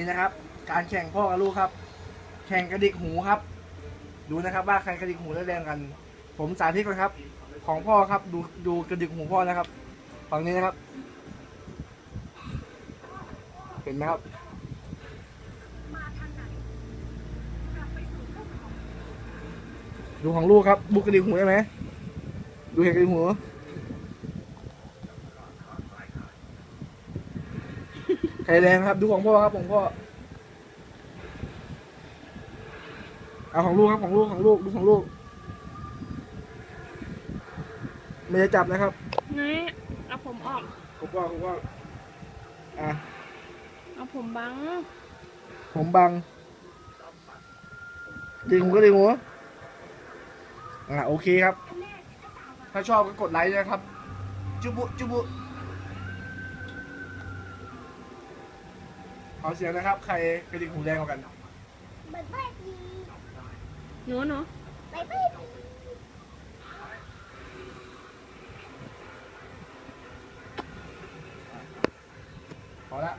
นี่นะครับ การแข่งพ่อกับลูกครับ แข่งกระดิกหูครับ ดูนะครับว่าใครกระดิกหูได้แรงกัน ผมสาธิตก่อนครับ ของพ่อครับดูดูกระดิกหูพ่อนะครับฝั่งนี้นะครับ เห็นไหมครับดูของลูกครับบุกกระดิกหูได้ไหมดูเห็นกระดิกหู ใครแรงครับ ดูของพ่อครับของพ่อเอาของลูกครับของลูกของลูกดูของลูกไม่ได้จับนะครับนี่เอาผมออกผมว่าผมว่าอะเอาผมบัง ผมบังดีหูก็ดีหูอะโอเคครับ ถ้าชอบก็กดไลค์นะครับ จุบุจุบุ เอาเสียงนะครับ ใครกระดิ่งหูแดงกว่ากันหนูหนูพอละ